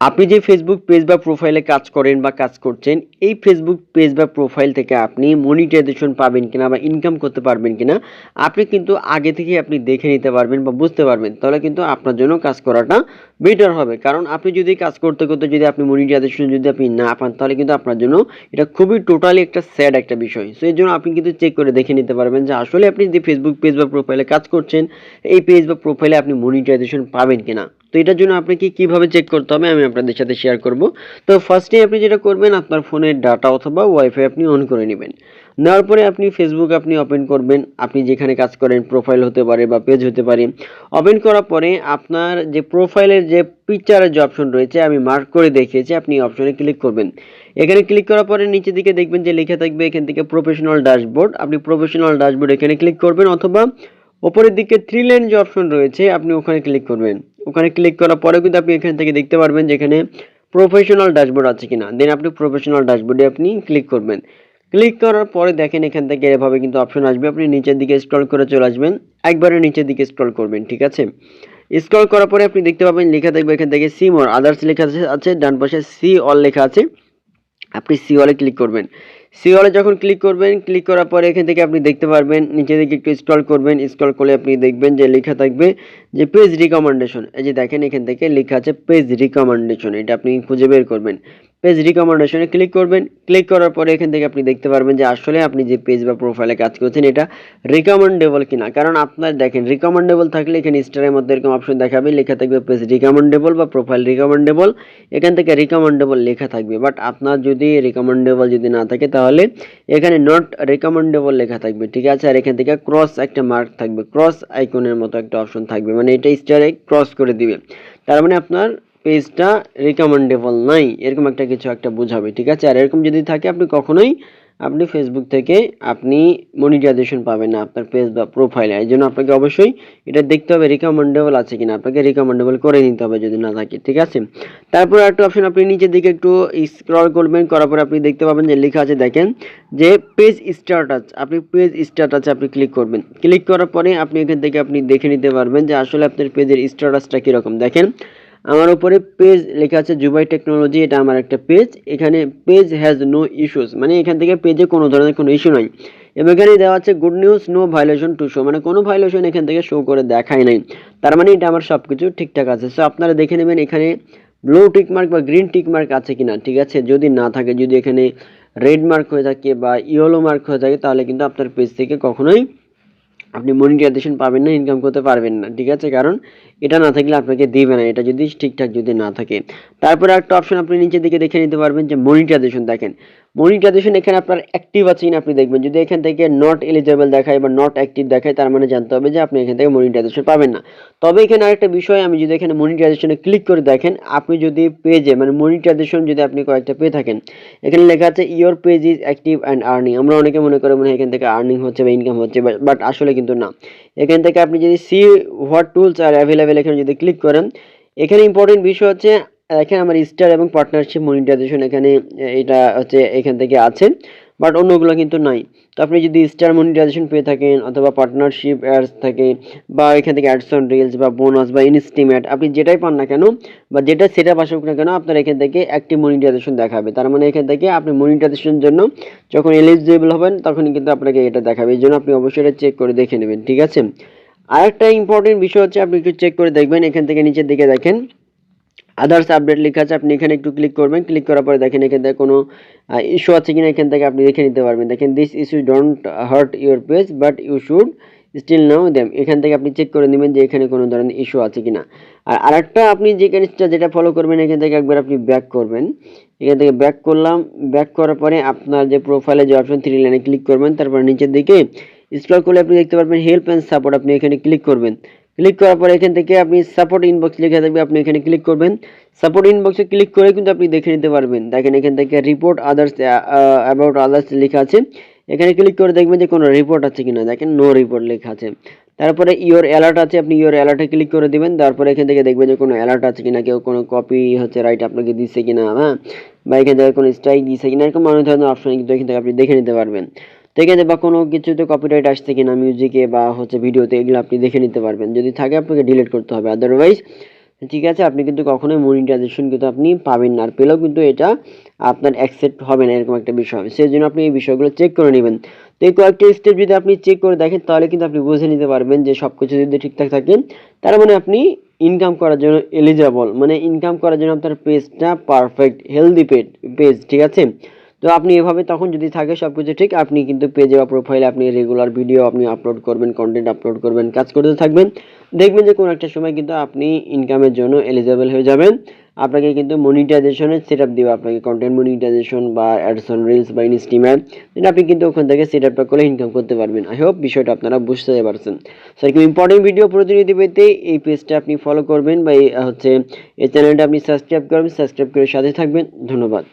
আপনি যে Facebook page বা প্রোফাইলে কাজ করেন বা কাজ করছেন, এই ফেসবুক পেজ বা প্রোফাইল থেকে আপনি মনিটাইজেশন পাবেন কিনা বা ইনকাম করতে পারবেন কিনা, আপনি কিন্তু আগে থেকে আপনি দেখে নিতে পারবেন বা বুঝতে পারবেন। তাহলে কিন্তু আপনার জন্য কাজ করাটা বেটার হবে। কারণ আপনি যদি কাজ করতে করতে যদি আপনি মনিটাইজেশন যদি আপনি না পান, তাহলে কিন্তু আপনার জন্য এটা খুবই টোটালি একটা স্যাড একটা বিষয়। সো এই জন্য আপনি কিন্তু চেক করে দেখে নিতে পারবেন যে আসলে আপনি যে ফেসবুক পেজ বা প্রোফাইলে কাজ করছেন, এই পেজ বা প্রোফাইলে আপনি মনিটাইজেশন পাবেন কিনা। তো এটার জন্য আপনাকে কীভাবে চেক করতে হবে আমি আপনাদের সাথে শেয়ার করব। তো ফার্স্টে আপনি যেটা করবেন, আপনার ফোনের ডাটা অথবা ওয়াইফাই আপনি অন করে নেবেন। নেওয়ার পরে আপনি ফেসবুক আপনি ওপেন করবেন। আপনি যেখানে কাজ করেন প্রোফাইল হতে পারে বা পেজ হতে পারে। ওপেন করার পরে আপনার যে প্রোফাইলের যে পিকচারের যে অপশন রয়েছে, আমি মার্ক করে দেখিয়েছি, আপনি অপশনে ক্লিক করবেন। এখানে ক্লিক করার পরে নিচের দিকে দেখবেন যে লেখা থাকবে এখান থেকে প্রফেশনাল ড্যাশবোর্ড আপনি প্রফেশনাল ড্যাশবোর্ড এখানে ক্লিক করবেন অথবা ওপরের দিকে থ্রি লাইন যে অপশন রয়েছে, আপনি ওখানে ক্লিক করবেন। ওখানে ক্লিক করার পরে কিন্তু আপনি এখান থেকে দেখতে পারবেন যে এখানে প্রফেশনাল ড্যাশবোর্ড আছে কিনা। দেন আপনি প্রফেশনাল ড্যাশবোর্ডে আপনি ক্লিক করবেন। ক্লিক করার পরে দেখেন এখান থেকে এভাবে কিন্তু অপশন আসবে। আপনি নিচের দিকে স্ক্রল করে চলে আসবেন। একবারে নিচের দিকে স্ক্রল করবেন, ঠিক আছে? স্ক্রল করার পরে আপনি দেখতে পাবেন লেখা থাকবে এখান থেকে সি মোর আদার্স লেখা আছে ডান পাশে সি অল লেখা আছে। আপনি সি অলে ক্লিক করবেন। সি যখন ক্লিক করবেন ক্লিক করার পরে এখান থেকে আপনি দেখতে পারবেন, নিচে দিকে একটু স্ক্রল করবেন স্ক্রল করলে আপনি দেখবেন যে লেখা থাকবে যে পেজ রিকমেন্ডেশন এই যে দেখেন এখান থেকে লেখা আছে পেজ রিকমেন্ডেশন এটা আপনি খুঁজে বের করবেন। পেজ রিকমেন্ডেশনে ক্লিক করবেন। ক্লিক করার পরে এখান থেকে আপনি দেখতে পারবেন যে আসলে আপনি যে পেজ বা প্রোফাইলে কাজ করছেন, এটা রিকমেন্ডেবল কিনা। কারণ আপনার দেখেন রিকমেন্ডেবল থাকলে এখানে স্টারের মধ্যে এরকম অপশন দেখাবে, লেখা থাকবে পেজ রিকমেন্ডেবল বা প্রোফাইল রিকমেন্ডেবল এখান থেকে রিকমেন্ডেবল লেখা থাকবে। বাট আপনার যদি রিকমেন্ডেবল যদি না থাকে, তাহলে এখানে নট রিকমেন্ডেবল লেখা থাকবে, ঠিক আছে? আর এখান থেকে ক্রস একটা মার্ক থাকবে। ক্রস আইকনের মতো একটা অপশন থাকবে। মানে এটা স্টারে ক্রস করে দিবে। তার মানে আপনার পেজটা রিকমেন্ডেবল নাই। এরকম একটা কিছু একটা বোঝাবে, ঠিক আছে? আর এরকম যদি থাকে, আপনি কখনোই আপনি ফেসবুক থেকে আপনি মনিটাইজেশন পাবেন না আপনার পেজ বা প্রোফাইলে এই জন্য আপনাকে অবশ্যই এটা দেখতে হবে রিকমেন্ডেবল আছে কিনা। আপনাকে রিকমেন্ডেবল করে নিতে হবে যদি না থাকে, ঠিক আছে? তারপর একটা অপশন আপনি নিচের দিকে একটু স্ক্রল করবেন, করার পরে আপনি দেখতে পাবেন যে লেখা আছে, দেখেন যে পেজ স্ট্যাটাস আপনি পেজ স্ট্যাটাসে আপনি ক্লিক করবেন। ক্লিক করার পরে আপনি এখান থেকে আপনি দেখে নিতে পারবেন যে আসলে আপনার পেজের স্ট্যাটাসটা কীরকম। দেখেন আমার উপরে পেজ লেখা আছে জুবাই টেকনোলজি এটা আমার একটা পেজ এখানে পেজ হ্যাজ নো ইস্যুস মানে এখান থেকে পেজে কোনো ধরনের কোনো ইস্যু নাই। এবং এখানে দেওয়া আছে good news no violation to show মানে কোনো ভাইলেশন এখান থেকে শো করে দেখায় নাই। তার মানে এটা আমার সব কিছু ঠিকঠাক আছে। সো আপনারা দেখে নেবেন এখানে ব্লু টিক মার্ক বা গ্রিন টিক মার্ক আছে কিনা, ঠিক আছে? যদি না থাকে, যদি এখানে রেড মার্ক হয়ে থাকে বা ইয়েলো মার্ক হয়ে থাকে, তাহলে কিন্তু আপনার পেজ থেকে কখনোই আপনি মনিটাইজেশন পাবেন না ইনকাম করতে পারবেন না, ঠিক আছে? কারণ এটা না থাকলে আপনাকে দিবে না, এটা যদি ঠিকঠাক যদি না থাকে। তারপরে একটা অপশন আপনি নিচের দিকে দেখে নিতে পারবেন যে মনিটাইজেশন দেখেন। মনিটাইজেশন এখানে আপনার অ্যাক্টিভ আছে কিনা আপনি দেখবেন। যদি এখান থেকে নট এলিজেবল দেখায় বা নট অ্যাক্টিভ দেখায়, তার মানে জানতে হবে যে আপনি এখান থেকে মনিটাইজেশন পাবেন না। তবে এখানে আরেকটা বিষয়, আমি যদি এখানে মনিটাইজেশনে ক্লিক করে দেখেন, আপনি যদি পেজে মানে মনিটাইজেশন যদি আপনি কয়েকটা পেয়ে থাকেন, এখানে লেখা আছে your page is active and earning আমরা অনেকে মনে করে মনে এখান থেকে আর্নিং হচ্ছে বা ইনকাম হচ্ছে বাট আসলে কিন্তু না। এখান থেকে আপনি যদি see what tools are available এখানে যদি ক্লিক করেন, এখানে ইম্পর্টেন্ট বিষয় হচ্ছে এখানে আমার স্টার এবং পার্টনারশিপ মনিটাইজেশন এখানে, এটা হচ্ছে এখান থেকে আছে বাট অন্যগুলো কিন্তু নাই। তো আপনি যদি স্টার মনিটাইজেশন পেয়ে থাকেন অথবা পার্টনারশিপ অ্যাডস থাকে বা এখান থেকে অ্যাডস অন রিলস বা বোনাস বা ইনস্টিমেট আপনি যেটাই পান না কেন বা যেটা সেটা আসুক না কেন, আপনার এখান থেকে একটি মনিটাইজেশন দেখাবে। তার মানে এখান থেকে আপনি মনিটাইজেশনের জন্য যখন এলিজিবল হবেন তখন কিন্তু আপনাকে এটা দেখাবে। এই জন্য আপনি অবশ্যই এটা চেক করে দেখে নেবেন, ঠিক আছে? আরেকটা ইম্পর্টেন্ট বিষয় হচ্ছে আপনি একটু চেক করে দেখবেন, এখান থেকে নিচের দিকে দেখেন। আদার্স আপডেট লেখা আছে, আপনি এখানে একটু ক্লিক করবেন ক্লিক করার পরে দেখেন এখান থেকে কোনো ইস্যু আছে কিনা এখান থেকে আপনি দেখে নিতে পারবেন। দেখেন this issue don't hurt your page but you should still now them এখান থেকে আপনি চেক করে নেবেন যে এখানে কোনো ধরনের ইস্যু আছে কিনা। আর আরেকটা আপনি যে জিনিসটা যেটা ফলো করবেন, এখান থেকে একবার আপনি ব্যাক করবেন। এখান থেকে ব্যাক করলাম ব্যাক করার পরে আপনার যে প্রোফাইলে যে অপশন থ্রি লাইনে ক্লিক করবেন, তারপর নিচের দিকে স্ক্রল করলে আপনি দেখতে পারবেন হেল্প অ্যান্ড সাপোর্ট আপনি এখানে ক্লিক করবেন। ক্লিক করার পরে এখান থেকে আপনি সাপোর্ট ইনবক্স লেখা থাকবে, আপনি এখানে ক্লিক করবেন। সাপোর্ট ইনবক্সে ক্লিক করে কিন্তু আপনি দেখে নিতে পারবেন। দেখেন এখান থেকে রিপোর্ট আদার্স অ্যাবাউট আদার্স লেখা আছে। এখানে ক্লিক করে দেখবেন যে কোনো রিপোর্ট আছে কিনা। দেখেন নো রিপোর্ট লেখা আছে। তারপরে ইওর অ্যালার্ট আছে, আপনি ইওর অ্যালার্টে ক্লিক করে দিবেন। তারপরে এখান থেকে দেখবেন যে কোনো অ্যালার্ট আছে কিনা, কেউ কোনো কপি হচ্ছে রাইট আপনাকে দিচ্ছে কিনা হ্যাঁ? বা এখান থেকে কোনো স্ট্রাইক দিচ্ছে কিনা, এরকম অনেক ধরনের অপশন কিন্তু এখান থেকে আপনি দেখে নিতে পারবেন। এখানে বা কোনো কিছুতে কপিরাইট আসছে কিনা মিউজিকে বা হচ্ছে ভিডিওতে এগুলো আপনি দেখে নিতে পারবেন। যদি থাকে, আপনাকে ডিলিট করতে হবে। আদারওয়াইজ ঠিক আছে, আপনি কিন্তু কখনোই মনিটাইজেশন কিন্তু আপনি পাবেন না। আর পেলেও কিন্তু এটা আপনার অ্যাকসেপ্ট হবে না, এরকম একটা বিষয় সেই জন্য আপনি এই বিষয়গুলো চেক করে নেবেন। তো এই কয়েকটা স্টেপ যদি আপনি চেক করে দেখেন, তাহলে কিন্তু আপনি বুঝে নিতে পারবেন যে সব কিছু যদি ঠিকঠাক থাকে, তার মানে আপনি ইনকাম করার জন্য এলিজেবল মানে ইনকাম করার জন্য আপনার পেজটা পারফেক্ট হেলদি পেজ পেজ ঠিক আছে? তো আপনি এভাবে তখন যদি থাকে সব কিছু ঠিক, আপনি কিন্তু পেজে বা প্রোফাইলে আপনি রেগুলার ভিডিও আপনি আপলোড করবেন কন্টেন্ট আপলোড করবেন, কাজ করতে থাকবেন। দেখবেন যে কোনো একটা সময় কিন্তু আপনি ইনকামের জন্য এলিজেবল হয়ে যাবেন। আপনাকে কিন্তু মনিটাইজেশনের সেট আপ দিবে আপনাকে কন্টেন্ট মনিটাইজেশন বা অ্যাডসন রিলস বা ইনস্টিম্যাট দেন আপনি কিন্তু ওখান থেকে সেট আপটা করে ইনকাম করতে পারবেন। আই হোপ বিষয়টা আপনারা বুঝতে পারছেন। সো এরকম ইম্পর্টেন্ট ভিডিও প্রতিনিধি পেতে এই পেজটা আপনি ফলো করবেন বা হচ্ছে, এই চ্যানেলটা আপনি সাবস্ক্রাইব করবেন সাবস্ক্রাইব করে সাথে থাকবেন। ধন্যবাদ।